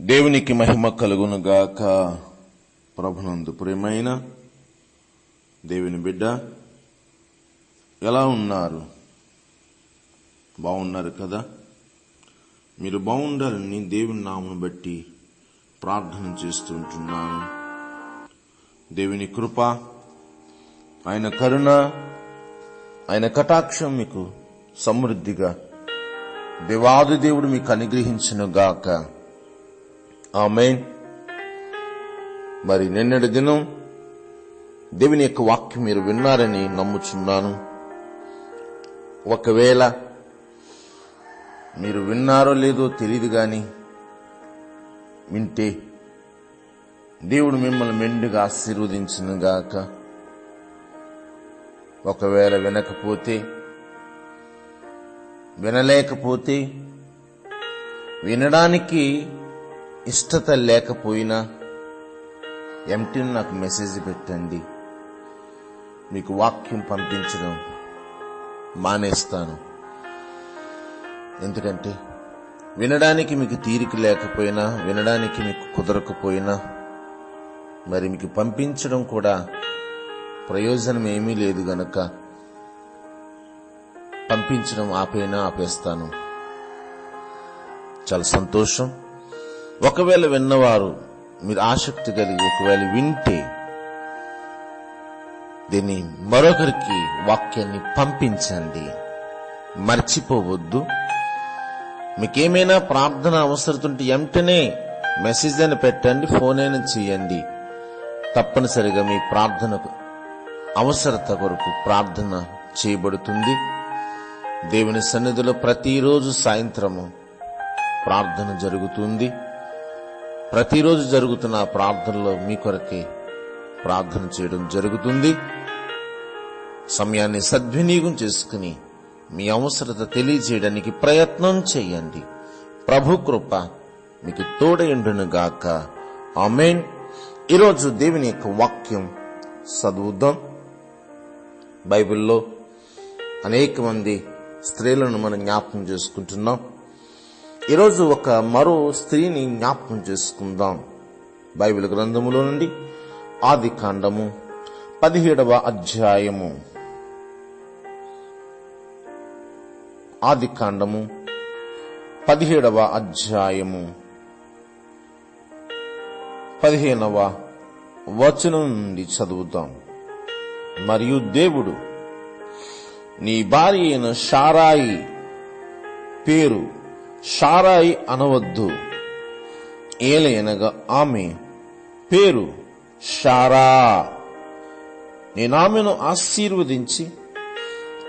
దేవునికి మహిమ కలుగును గాక. ప్రభునందు ప్రేమైన దేవుని బిడ్డ ఎలా ఉన్నారు? బాగున్నారు కదా? మీరు బాగుండాలని దేవుని నామును బట్టి ప్రార్థన చేస్తుంటున్నాను దేవుని కృప ఆయన కరుణ ఆయన కటాక్షం మీకు సమృద్ధిగా దేవాది దేవుడు మీకు అనుగ్రహించును గాక. ఆమెన్. మరి నిన్నటి దినం దేవుని యొక్క వాక్యం మీరు విన్నారని నమ్ముచున్నాను. ఒకవేళ మీరు విన్నారో లేదో తెలియదు కానీ వింటే దేవుడు మిమ్మల్ని మెండుగా ఆశీర్వదించినగాక. ఒకవేళ వినకపోతే వినలేకపోతే వినడానికి ఇష్టత లేకపోయినా ఎంటీని నాకు మెసేజ్ పెట్టండి. మీకు వాక్యం పంపించడం మానేస్తాను. ఎందుకంటే వినడానికి మీకు తీరిక లేకపోయినా వినడానికి మీకు కుదరకపోయినా మరి మీకు పంపించడం కూడా ప్రయోజనం ఏమీ లేదు గనక పంపించడం ఆపైనా ఆపేస్తాను. చాలా సంతోషం. ఒకవేళ విన్నవారు మీరు ఆసక్తి కలిగి ఒకవేళ వింటే దీన్ని మరొకరికి వాక్యాన్ని పంపించండి. మర్చిపోవద్దు. మీకేమైనా ప్రార్థన అవసరతుంటే వెంటనే మెసేజ్ అని పెట్టండి ఫోన్ అయినా చేయండి. తప్పనిసరిగా మీ ప్రార్థనకు అవసరత కొరకు ప్రార్థన చేయబడుతుంది. దేవుని సన్నిధిలో ప్రతిరోజు సాయంత్రము ప్రార్థన జరుగుతుంది. ప్రతిరోజు జరుగుతున్న ప్రార్థనలో మీ కొరకే ప్రార్థన చేయడం జరుగుతుంది. సమయాన్ని సద్వినియోగం చేసుకుని మీ అవసరత తెలియజేయడానికి ప్రయత్నం చేయండి. ప్రభు కృప మీకు తోడయుండును గాక ఆమెన్. ఈరోజు దేవుని యొక్క వాక్యం చదువుదాం. బైబిల్లో అనేక మంది స్త్రీలను మనం జ్ఞాపకం చేసుకుంటున్నాం. ఈరోజు ఒక మరో స్త్రీని జ్ఞాపకం చేసుకుందాం. బైబిల్ గ్రంథములో నుండి ఆది కాండము పదిహేడవ అధ్యాయము. ఆది కాండము పదిహేడవ అధ్యాయము. పదిహేనవ వచనం నుండి చదువుతాం మరియు దేవుడు నీ భార్య అయిన షారాయి పేరు షారాయి అనవద్దు. ఏలయనగా ఆమె పేరు షారా. నేనామెను ఆశీర్వదించి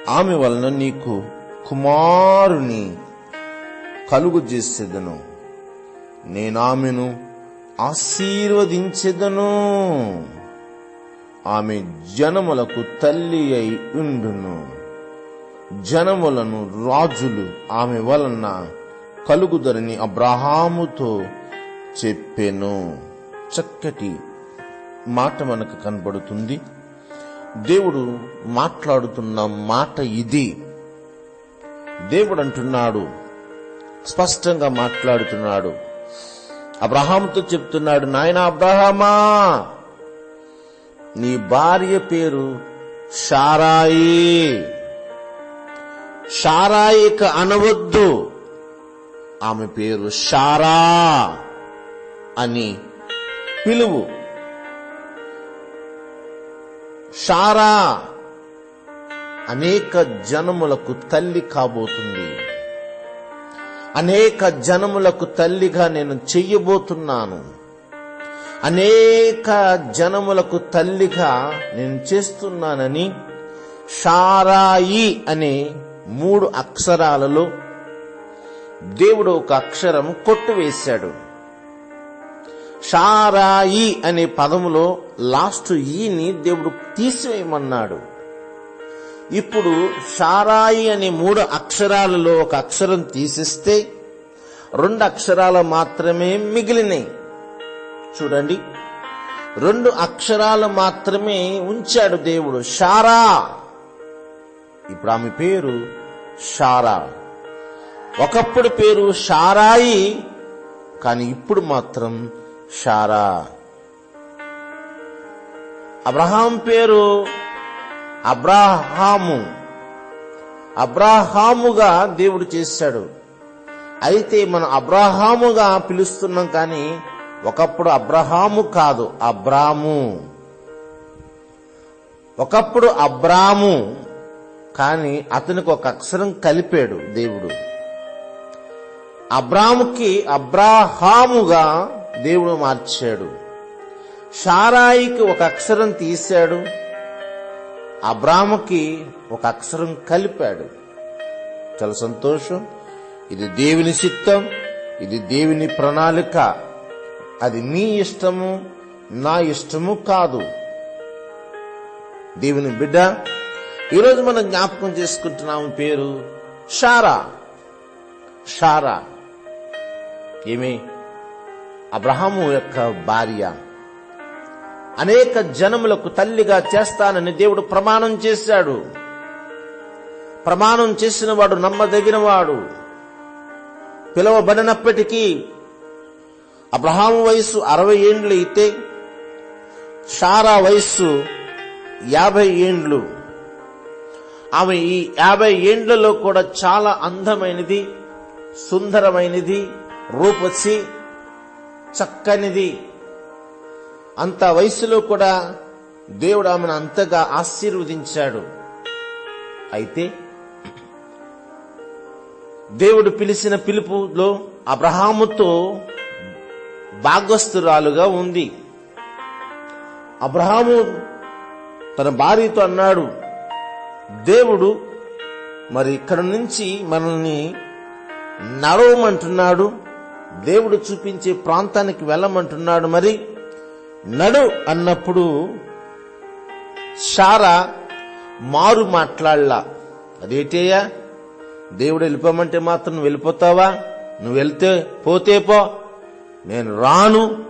ఆమె వలన నీకు కుమారుని కలుగు చేసేదను నేనామెను ఆశీర్వదించెదను. ఆమె జనములకు తల్లి అయి ఉండును. జనములను రాజులు ఆమె వలన కలుగుదరని అబ్రహాముతో చెప్పెను. చక్కటి మాట మనకు కనబడుతుంది. దేవుడు మాట్లాడుతున్న మాట ఇది. దేవుడు అంటున్నాడు స్పష్టంగా మాట్లాడుతున్నాడు. అబ్రహాంతో చెప్తున్నాడు నాయన అబ్రహామా నీ భార్య పేరు షారాయి. షారాయిక అనవద్దు. ఆమె పేరు షారా అని పిలువు. షారా అనేక జనములకు తల్లి కాబోతుంది. అనేక జనములకు తల్లిగా నేను చెయ్యబోతున్నాను. అనేక జనములకు తల్లిగా నేను చేస్తున్నానని షారాయి అనే మూడు అక్షరాలలో దేవుడు ఒక అక్షరం కొట్టువేశాడు. షారాయి అనే పదములో లాస్ట్ ఈని దేవుడు తీసివేయమన్నాడు. ఇప్పుడు షారాయి అనే మూడు అక్షరాలలో ఒక అక్షరం తీసిస్తే రెండు అక్షరాలు మాత్రమే మిగిలినాయి చూడండి. రెండు అక్షరాలు మాత్రమే ఉంచాడు దేవుడు. షారా. ఇప్పుడు ఆమె పేరు షారా. ఒకప్పుడు పేరు షారాయి కానీ ఇప్పుడు మాత్రం షారా. అబ్రహాం పేరు అబ్రాహాము. అబ్రాహాముగా దేవుడు చేశాడు. అయితే మనం అబ్రాహాముగా పిలుస్తున్నాం కానీ ఒకప్పుడు అబ్రహాము కాదు అబ్రాము. ఒకప్పుడు అబ్రాము కానీ అతనికి ఒక అక్షరం కలిపాడు దేవుడు. అబ్రాముకి అబ్రాహాముగా దేవుడు మార్చాడు. షారాయికి ఒక అక్షరం తీశాడు. అబ్రాముకి ఒక అక్షరం కలిపాడు. చాలా సంతోషం. ఇది దేవుని చిత్తం. ఇది దేవుని ప్రణాళిక. అది నీ ఇష్టము నా ఇష్టము కాదు. దేవుని బిడ్డ ఈరోజు మనం జ్ఞాపకం చేసుకుంటున్నాము పేరు షారా. షారా. ఏమి? అబ్రహాము యొక్క భార్య. అనేక జనములకు తల్లిగా చేస్తానని దేవుడు ప్రమాణం చేశాడు. ప్రమాణం చేసిన వాడు నమ్మదగిన పిలువబడినప్పటికీ అబ్రహాము వయస్సు అరవై ఏండ్లు అయితే షారా వయస్సు యాభై ఏండ్లు. ఆమె ఈ యాభై ఏండ్లలో కూడా చాలా అందమైనది సుందరమైనది రూపొచ్చి చక్కనిది. అంత వయసులో కూడా దేవుడు ఆమెను అంతగా ఆశీర్వదించాడు. అయితే దేవుడు పిలిచిన పిలుపులో అబ్రహాముతో భాగస్తురాలుగా ఉంది. అబ్రహాము తన భార్యతో అన్నాడు దేవుడు మరి ఇక్కడ నుంచి మనల్ని నడవమంటున్నాడు. దేవుడు చూపించే ప్రాంతానికి వెళ్ళమంటున్నాడు మరి. నడు అన్నప్పుడు షారా మారు మాట్లాడలా. అదేటయ్యా? దేవుడు వెళ్ళిపోమంటే మాత్రం నువ్వు వెళ్ళిపోతావా? నువ్వు వెళ్తే పోతే పో. నేను రాను.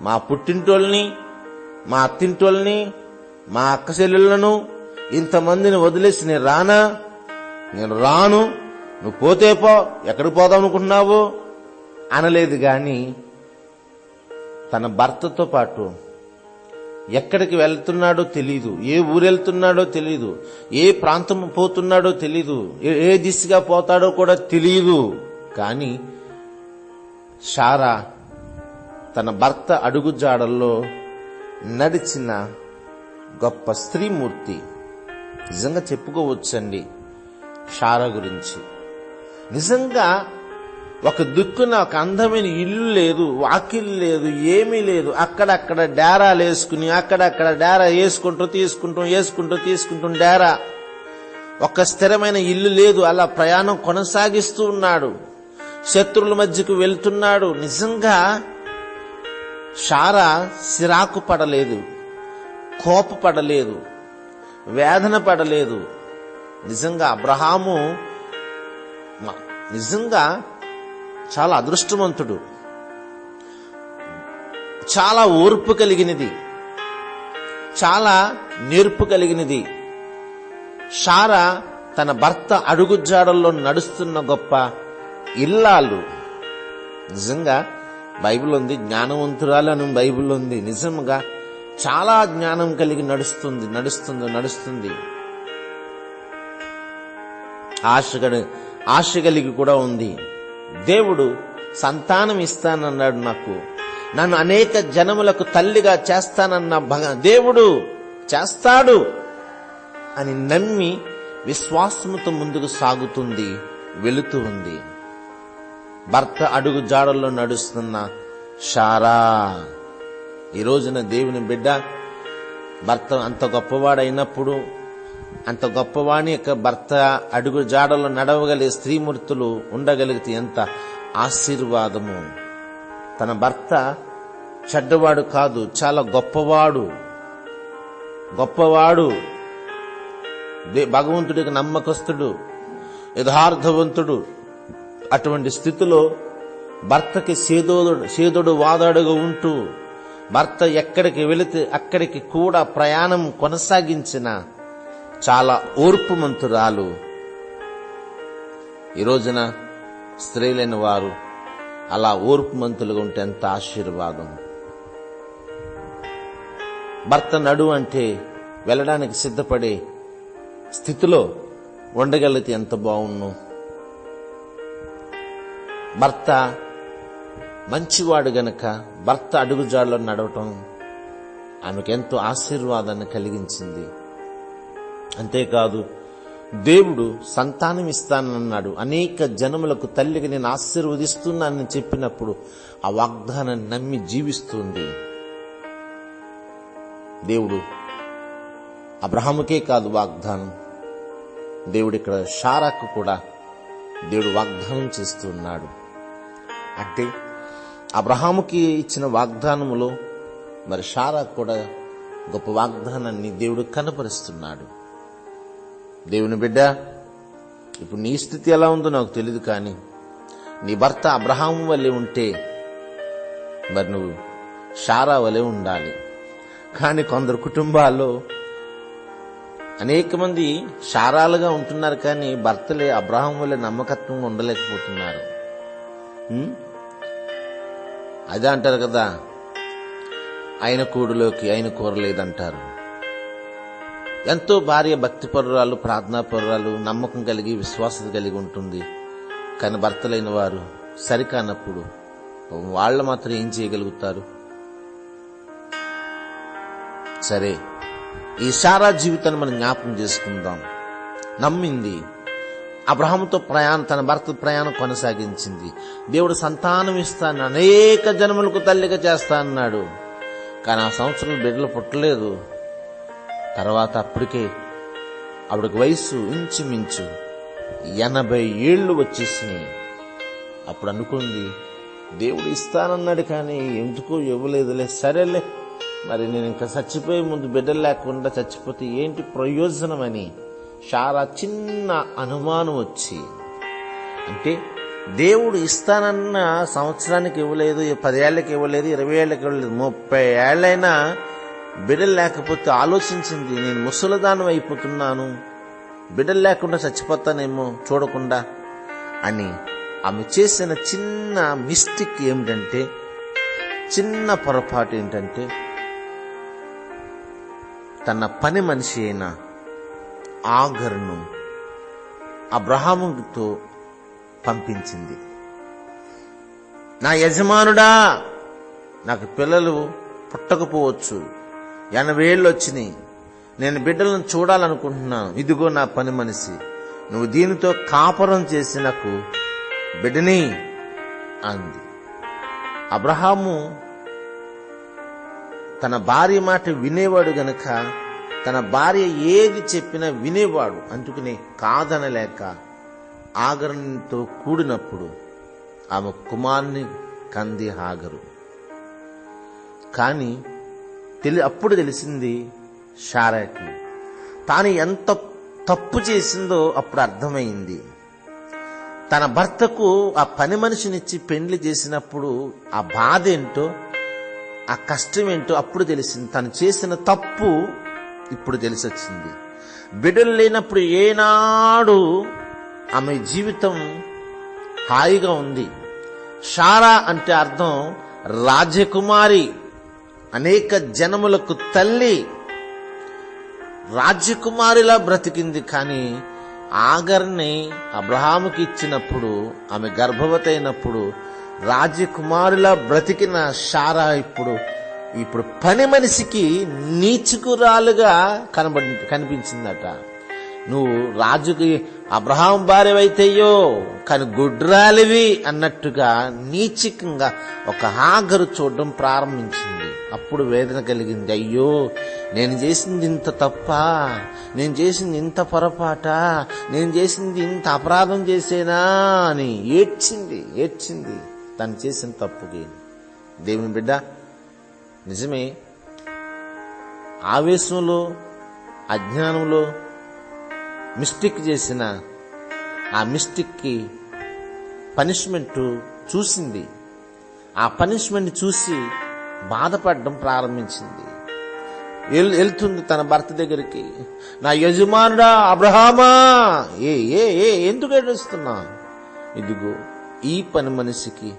మా పుట్టింటోళ్ళని మా అత్తింటోళ్ళని మా అక్క చెల్లెళ్ళను ఇంతమందిని వదిలేసి నేను రానా? నేను రాను. నువ్వు పోతే పో. ఎక్కడికి పోదాం అనుకుంటున్నావు? అనలేదు గాని తన భర్తతో పాటు ఎక్కడికి వెళ్తున్నాడో తెలీదు ఏ ఊరు వెళ్తున్నాడో తెలీదు ఏ ప్రాంతం పోతున్నాడో తెలీదు ఏ- ఏ దిశగా పోతాడో కూడా తెలియదు కానీ షారా తన భర్త అడుగుజాడల్లో నడిచిన గొప్ప స్త్రీమూర్తి. నిజంగా చెప్పుకోవచ్చండి షారా గురించి. నిజంగా ఒక దిక్కున ఒక అందమైన ఇల్లు లేదు వాకిల్ లేదు ఏమీ లేదు. అక్కడక్కడ డేరాలు వేసుకుని అక్కడక్కడ డేరా వేసుకుంటూ తీసుకుంటాం వేసుకుంటూ తీసుకుంటాం డేరా. ఒక స్థిరమైన ఇల్లు లేదు అలా ప్రయాణం కొనసాగిస్తూ ఉన్నాడు. శత్రువుల మధ్యకు వెళ్తున్నాడు. నిజంగా షారా సిరాకు పడలేదు కోపపడలేదు వేదన పడలేదు. నిజంగా అబ్రహాము నిజంగా చాలా అదృష్టవంతుడు. చాలా ఓర్పు కలిగినది. చాలా నేర్పు కలిగినది. షారా తన భర్త అడుగుజాడల్లో నడుస్తున్న గొప్ప ఇల్లాలు. నిజంగా బైబిల్ ఉంది జ్ఞానవంతురాలు అని బైబిల్ ఉంది. నిజంగా చాలా జ్ఞానం కలిగి నడుస్తుంది నడుస్తుంది నడుస్తుంది. ఆశ ఆశ కలిగి కూడా ఉంది. దేవుడు సంతానం ఇస్తానన్నాడు నాకు. నన్ను అనేక జనములకు తల్లిగా చేస్తానన్న భగ దేవుడు చేస్తాడు అని నమ్మి విశ్వాసముతో ముందుకు సాగుతుంది వెళుతూ ఉంది. భర్త అడుగు జాడల్లో నడుస్తున్న షారా ఈ రోజున దేవుని బిడ్డ భర్త అంత గొప్పవాడైనప్పుడు అంత గొప్పవాణి యొక్క భర్త అడుగు జాడలో నడవగలిగే స్త్రీమూర్తులు ఉండగలిగితే ఎంత ఆశీర్వాదము. తన భర్త చెడ్డవాడు కాదు చాలా గొప్పవాడు. గొప్పవాడు. భగవంతుడికి నమ్మకస్తుడు యథార్థవంతుడు. అటువంటి స్థితిలో భర్తకి సేదోడు సేదుడు వాదాడుగా ఉంటూ భర్త ఎక్కడికి వెళితే అక్కడికి కూడా ప్రయాణం కొనసాగించిన చాలా ఓర్పుమంతురాలు ఈ రోజున స్త్రీలైన వారు అలా ఓర్పు మంతులుగా ఉంటే ఎంత ఆశీర్వాదం. భర్త నడు అంటే వెళ్ళడానికి సిద్ధపడే స్థితిలో ఉండగలిగితే ఎంత బాగుండు. భర్త మంచివాడు గనక భర్త అడుగుజాడలో నడవటం ఆమెకు ఎంతో ఆశీర్వాదాన్ని కలిగించింది. అంతేకాదు దేవుడు సంతానం ఇస్తానన్నాడు. అనేక జనములకు తల్లికి నేను ఆశీర్వదిస్తున్నానని చెప్పినప్పుడు ఆ వాగ్దానాన్ని నమ్మి జీవిస్తుంది దేవుడు అబ్రహాముకే కాదు వాగ్దానం. దేవుడు ఇక్కడ షారాకు కూడా దేవుడు వాగ్దానం చేస్తున్నాడు. అంటే అబ్రహాముకి ఇచ్చిన వాగ్దానములో మరి షారాకు కూడా గొప్ప వాగ్దానాన్ని దేవుడు కనపరుస్తున్నాడు దేవుని బిడ్డ ఇప్పుడు నీ స్థితి ఎలా ఉందో నాకు తెలియదు కానీ నీ భర్త అబ్రహాం వల్లే ఉంటే మరి నువ్వు షారా వలె ఉండాలి. కానీ కొందరు కుటుంబాల్లో అనేక మంది షారాలుగా ఉంటున్నారు కానీ భర్తలే అబ్రహాం వల్ల నమ్మకత్వంగా ఉండలేకపోతున్నారు. అదే అంటారు కదా ఆయన కూడులోకి ఆయన కూరలేదంటారు. ఎంతో భార్య భక్తి పరురాలు ప్రార్థనా పరురాలు నమ్మకం కలిగి విశ్వాసత కలిగి ఉంటుంది. కానీ భర్తలైన వారు సరికానప్పుడు వాళ్ళు మాత్రం ఏం చేయగలుగుతారు? సరే ఈ సారా జీవితాన్ని మనం జ్ఞాపకం చేసుకుందాం. నమ్మింది. అబ్రహంతో ప్రయాణం తన భర్త ప్రయాణం కొనసాగించింది. దేవుడు సంతానం ఇస్తాను అనేక జన్మలకు తల్లిగా చేస్తా అన్నాడు. కానీ ఆ సంవత్సరం బిడ్డలు పుట్టలేదు. తర్వాత అప్పటికే ఆవిడకి వయసు ఇంచుమించు ఎనభై ఏళ్ళు వచ్చేసినాయి. అప్పుడు అనుకుంది దేవుడు ఇస్తానన్నాడు కానీ ఎందుకో ఇవ్వలేదులే. సరేలే మరి నేను ఇంకా చచ్చిపోయే ముందు బిడ్డలు లేకుండా చచ్చిపోతే ఏంటి ప్రయోజనం అని చాలా చిన్న అనుమానం వచ్చి అంటే దేవుడు ఇస్తానన్న సంవత్సరానికి ఇవ్వలేదు పదేళ్ళకి ఇవ్వలేదు ఇరవై ఏళ్ళకి ఇవ్వలేదు ముప్పై ఏళ్ళైనా బిడ్డలు లేకపోతే ఆలోచించింది నేను ముసలదానం అయిపోతున్నాను. బిడ్డలు లేకుండా చచ్చిపోతానేమో చూడకుండా అని ఆమె చేసిన చిన్న మిస్టేక్ ఏమిటంటే చిన్న పొరపాటు ఏంటంటే తన పని మనిషి అయిన ఆగర్ను అబ్రహాముతో పంపించింది. నా యజమానుడా నాకు పిల్లలు పుట్టకపోవచ్చు. ఎనభై ఏళ్ళు వచ్చినాయి. నేను బిడ్డలను చూడాలనుకుంటున్నాను. ఇదిగో నా పని మనిషి. నువ్వు దీనితో కాపురం చేసి నాకు బిడ్డని అంది. అబ్రహాము తన భార్య మాట వినేవాడు గనక తన భార్య ఏది చెప్పినా వినేవాడు. అందుకనే కాదనలేక ఆగరణతో కూడినప్పుడు ఆమె కుమార్ని కంది హాగరు కానీ తెలి అప్పుడు తెలిసింది షారాకి. తాను ఎంత తప్పు చేసిందో అప్పుడు అర్థమైంది. తన భర్తకు ఆ పని మనిషినిచ్చి పెండ్లి చేసినప్పుడు ఆ బాధ ఏంటో ఆ కష్టం ఏంటో అప్పుడు తెలిసింది. తను చేసిన తప్పు ఇప్పుడు తెలిసొచ్చింది. బిడ్డలు లేనప్పుడు ఏనాడు ఆమె జీవితం హాయిగా ఉంది. షారా అంటే అర్థం రాజకుమారి అనేక జనములకు తల్లి రాజ్యకుమారిలా బ్రతికింది కానీ ఆగర్ని అబ్రహాముకి ఇచ్చినప్పుడు ఆమె గర్భవతైనప్పుడు అయినప్పుడు రాజకుమారులా బ్రతికిన షారా ఇప్పుడు ఇప్పుడు పని మనిషికి నీచుకురాలుగా కనబడి కనిపించిందట. నువ్వు రాజుకి అబ్రహాం భార్యవైతేయో కానీ గుడ్రాలివి అన్నట్టుగా నీచికంగా ఒక హాగరు చూడడం ప్రారంభించింది. అప్పుడు వేదన కలిగింది. అయ్యో నేను చేసింది ఇంత తప్ప? నేను చేసింది ఇంత పొరపాట? నేను చేసింది ఇంత అపరాధం చేసేనా అని ఏడ్చింది ఏడ్చింది. తను చేసిన తప్పుకి దేవుని బిడ్డ నిజమే. ఆవేశంలో అజ్ఞానంలో మిస్టేక్ చేసిన ఆ మిస్టేక్కి పనిష్మెంట్ చూసింది. ఆ పనిష్మెంట్ చూసి బాధపడడం ప్రారంభించింది. వెళ్తుంది తన భర్త దగ్గరికి నా యజమానుడా అబ్రహామా! ఏ ఏ ఏ ఎందుకు ఏడుస్తున్నా ఇదిగో ఈ పని మనిషికి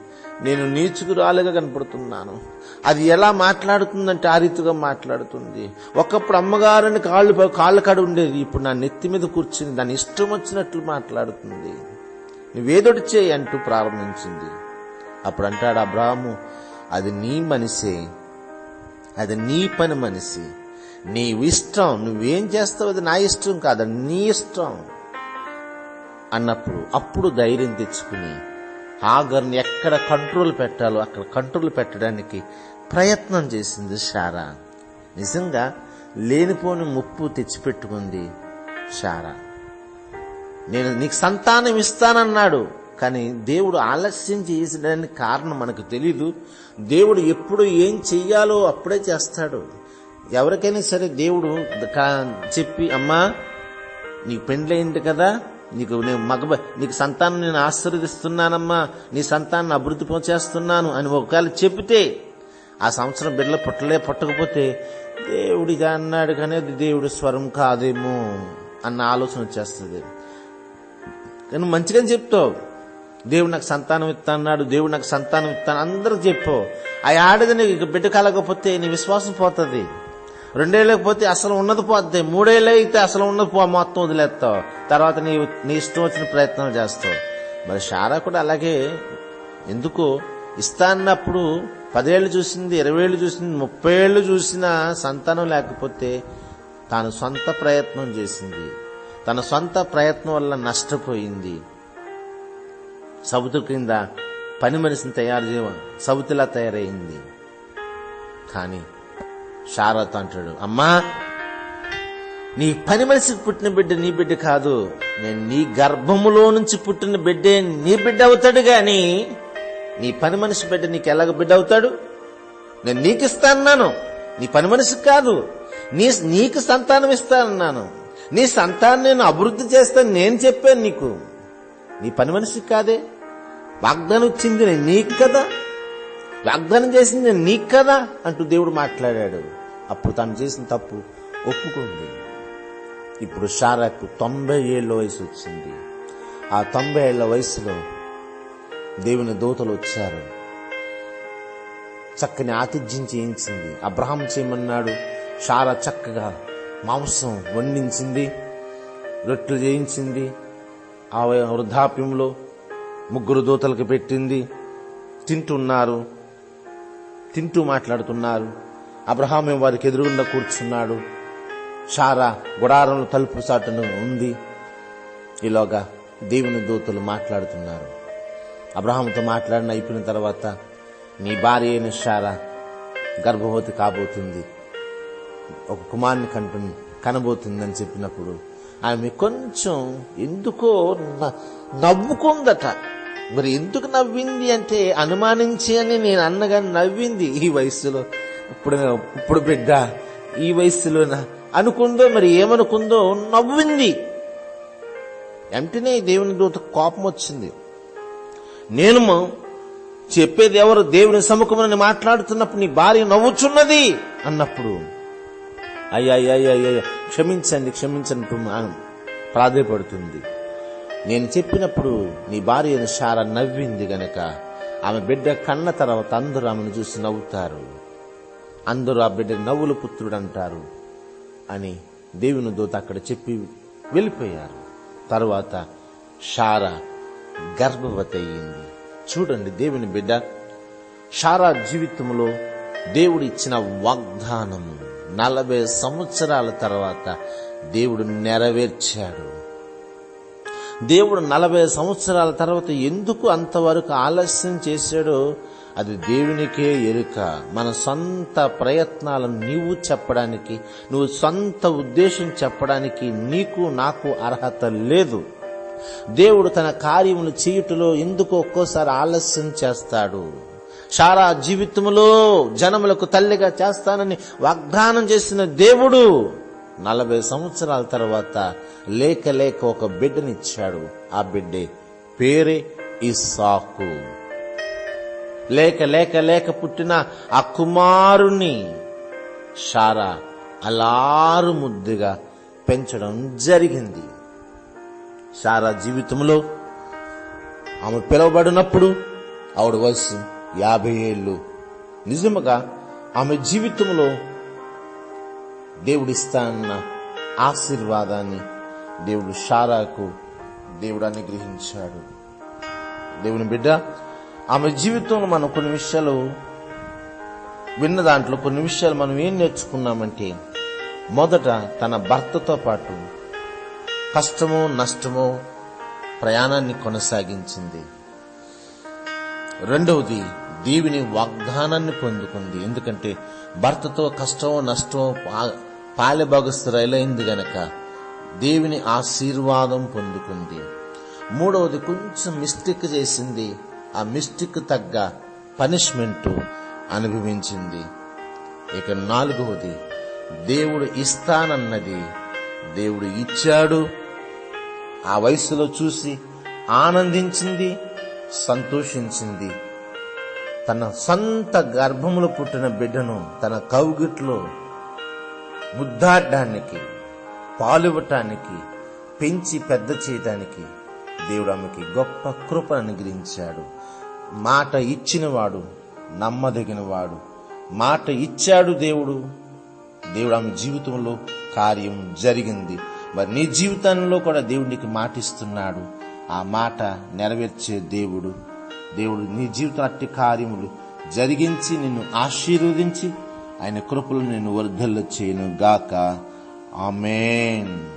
నేను నీచుకురాలుగా కనపడుతున్నాను. అది ఎలా మాట్లాడుతుందంటే ఆ రీతిగా మాట్లాడుతుంది. ఒకప్పుడు అమ్మగారిని కాళ్ళు కాళ్ళ కాడ ఉండేది. ఇప్పుడు నా నెత్తి మీద కూర్చుని దాని ఇష్టం వచ్చినట్లు మాట్లాడుతుంది. నువ్వేదొటి చేయి అంటూ ప్రారంభించింది. అప్పుడు అంటాడు అబ్రాహము అది నీ మనిషే. అది నీ పని మనిషి. నీ ఇష్టం. నువ్వేం చేస్తావు? అది నా ఇష్టం కాదు. నీ ఇష్టం. అన్నప్పుడు అప్పుడు ధైర్యం తెచ్చుకుని ఆగర్ని ఎక్కడ కంట్రోల్ పెట్టాలో అక్కడ కంట్రోల్ పెట్టడానికి ప్రయత్నం చేసింది షారా. నిజంగా లేనిపోని ముప్పు తెచ్చిపెట్టుకుంది షారా. నేను నీకు సంతానం ఇస్తానన్నాడు కానీ దేవుడు ఆలస్యం చేసడానికి కారణం మనకు తెలీదు. దేవుడు ఎప్పుడు ఏం చెయ్యాలో అప్పుడే చేస్తాడు. ఎవరికైనా సరే దేవుడు కా- చెప్పి అమ్మా నీకు పెండ్లైంది కదా నీకు నేను మగ నీకు సంతానం నేను ఆశీర్వదిస్తున్నానమ్మా. నీ సంతానం అభివృద్ధి చేస్తున్నాను అని ఒకవేళ చెబితే ఆ సంవత్సరం బిడ్డలు పుట్టలే పుట్టకపోతే దేవుడు ఇది అన్నాడు కానీ అది దేవుడి స్వరం కాదేమో అన్న ఆలోచన వచ్చేస్తుంది. కానీ మంచిగా చెప్తావు. దేవుడు నాకు సంతానం ఇస్తా అన్నాడు దేవుడు నాకు సంతానం ఇస్తాను అందరూ చెప్పు. ఆ ఆడది నీకు బిడ్డ కలగకపోతే నీ విశ్వాసం పోతుంది. రెండేళ్ళకి పోతే అసలు ఉన్నది పోద్ది మూడేళ్ళు అయితే అసలు ఉన్నది పో మొత్తం వదిలేస్తావు. తర్వాత నీ నీ ఇష్టం వచ్చిన ప్రయత్నాలు చేస్తావు. మరి షారా కూడా అలాగే ఎందుకు ఇస్తా అన్నప్పుడు పదేళ్ళు చూసింది ఇరవై ఏళ్ళు చూసింది ముప్పై ఏళ్ళు చూసినా సంతానం లేకపోతే తాను సొంత ప్రయత్నం చేసింది. తన సొంత ప్రయత్నం వల్ల నష్టపోయింది. సబుతు కింద పని మనిషిని తయారు చేయ సబుతులా తయారైంది. కానీ షారత్ అంటాడు అమ్మా నీ పని మనిషికి పుట్టిన బిడ్డ నీ బిడ్డ కాదు. నేను నీ గర్భములో నుంచి పుట్టిన బిడ్డే నీ బిడ్డ అవుతాడు గాని నీ పని మనిషి బిడ్డ నీకు ఎలాగ బిడ్డ అవుతాడు? నేను నీకు ఇస్తానన్నాను నీ పని మనిషికి కాదు. నీ నీకు సంతానం ఇస్తానన్నాను నీ సంతానం నేను అభివృద్ధి చేస్తాను నేను చెప్పాను నీకు. నీ పని మనిషికి కాదే. వాగ్దానం ఇచ్చింది నేను నీకు కదా. వాగ్దానం చేసింది నీకు కదా అంటూ దేవుడు మాట్లాడాడు. అప్పుడు తను చేసిన తప్పు ఒప్పుకుంది. ఇప్పుడు షారాకు తొంభై ఏళ్ళ వయసు వచ్చింది. ఆ తొంభై ఏళ్ళ వయసులో దేవుని దూతలు వచ్చారు. చక్కని ఆతిథ్యం చేయించింది. అబ్రహం చేయమన్నాడు. షారా చక్కగా మాంసం వండించింది. రొట్టెలు చేయించింది. ఆ వృద్ధాప్యంలో ముగ్గురు దూతలకు పెట్టింది. తింటున్నారు. తింటూ మాట్లాడుతున్నారు. అబ్రహాం వారికి ఎదురుగుండా కూర్చున్నాడు. షారా గుడారంలో తలుపు చాటును ఉంది. ఈలోగా దేవుని దూతలు మాట్లాడుతున్నారు. అబ్రహాంతో మాట్లాడిన అయిపోయిన తర్వాత నీ భార్య అయిన షారా గర్భవతి కాబోతుంది. ఒక కుమారుని కంటు కనబోతుందని చెప్పినప్పుడు ఆమె కొంచెం ఎందుకో నవ్వుకుందట. మరి ఎందుకు నవ్వింది అంటే అనుమానించి అని నేను అన్నగా నవ్వింది ఈ వయసులో ఇప్పుడు ఇప్పుడు బిడ్డ ఈ వయసులోనా అనుకుందో మరి ఏమనుకుందో నవ్వింది. వెంటనే దేవుని దూత కోపం వచ్చింది. నేను చెప్పేది ఎవరు దేవుని సముఖమని మాట్లాడుతున్నప్పుడు నీ భార్య నవ్వుచున్నది అన్నప్పుడు. అయ్యా అయ్యా అయ్యా క్షమించండి క్షమించండి ప్రాధాయపడుతుంది. నేను చెప్పినప్పుడు నీ భార్య షార నవ్వింది గనక. ఆమె బిడ్డ కన్న తర్వాత అందరూ ఆమెను చూసి నవ్వుతారు. అందరూ ఆ బిడ్డ నవ్వుల పుత్రుడు అంటారు అని దేవుని దూత అక్కడ చెప్పి వెళ్ళిపోయారు. తర్వాత షారా గర్భవతి అయ్యింది. చూడండి దేవుని బిడ్డ షారా జీవితంలో దేవుడు ఇచ్చిన వాగ్దానము నలభై సంవత్సరాల తర్వాత దేవుడు నెరవేర్చాడు. దేవుడు నలభై సంవత్సరాల తర్వాత ఎందుకు అంతవరకు ఆలస్యం చేశాడో అది దేవునికే ఎరుక. మన సొంత ప్రయత్నాలను నీవు చెప్పడానికి నువ్వు సొంత ఉద్దేశం చెప్పడానికి నీకు నాకు అర్హత లేదు. దేవుడు తన కార్యములు చేయుటలో ఎందుకు ఒక్కోసారి ఆలస్యం చేస్తాడు? సారా జీవితంలో జనములకు తల్లిగా చేస్తానని వాగ్దానం చేసిన దేవుడు నలభై సంవత్సరాల తర్వాత లేక లేక ఒక బిడ్డనిచ్చాడు. ఆ బిడ్డే పేరే ఇస్సాకు. లేక లేక లేక పుట్టిన ఆ కుమారుని షారా అలారు ముద్దుగా పెంచడం జరిగింది. షారా జీవితంలో ఆమె పిలువబడినప్పుడు ఆవిడ వయసు యాభై ఏళ్ళు. నిజముగా ఆమె జీవితంలో దేవుడిస్తానన్న ఆశీర్వాదాన్ని దేవుడు షారాకు దేవుడు అనుగ్రహించాడు. దేవుని బిడ్డ ఆమె జీవితంలో మనం కొన్ని విషయాలు విన్న దాంట్లో కొన్ని విషయాలు మనం ఏం నేర్చుకున్నామంటే మొదట తన భర్తతో పాటు కష్టమో నష్టమో ప్రయాణాన్ని కొనసాగించింది. రెండవది దేవుని వాగ్దానాన్ని పొందుకుంది. ఎందుకంటే భర్తతో కష్టమో నష్టమో పా- అయింది గనక దేవుని ఆశీర్వాదం పొందుకుంది. మూడవది కొంచెం మిస్టేక్ చేసింది. ఆ మిస్టేక్ తగ్గ పనిష్మెంట్ అనుభవించింది. ఇక నాలుగవది దేవుడు ఇస్తానన్నది దేవుడు ఇచ్చాడు. ఆ వయసులో చూసి ఆనందించింది సంతోషించింది. తన సొంత గర్భములో పుట్టిన బిడ్డను తన కౌగిట్లో ముద్దాడడానికి పాలువటానికి పెంచి పెద్ద చేయటానికి దేవుడు ఆమెకి గొప్ప కృప అనుగ్రహించాడు. మాట ఇచ్చినవాడు నమ్మదగినవాడు. మాట ఇచ్చాడు దేవుడు. దేవుడు ఆమె జీవితంలో కార్యం జరిగింది. మరి నీ జీవితంలో కూడా దేవుడికి మాటిస్తున్నాడు ఆ మాట నెరవేర్చే దేవుడు. దేవుడు నీ జీవితం అట్టి కార్యములు జరిగించి నిన్ను ఆశీర్వదించి ఆయన కృపలు నేను వర్ధల్ల చేయను గాక ఆమెన్.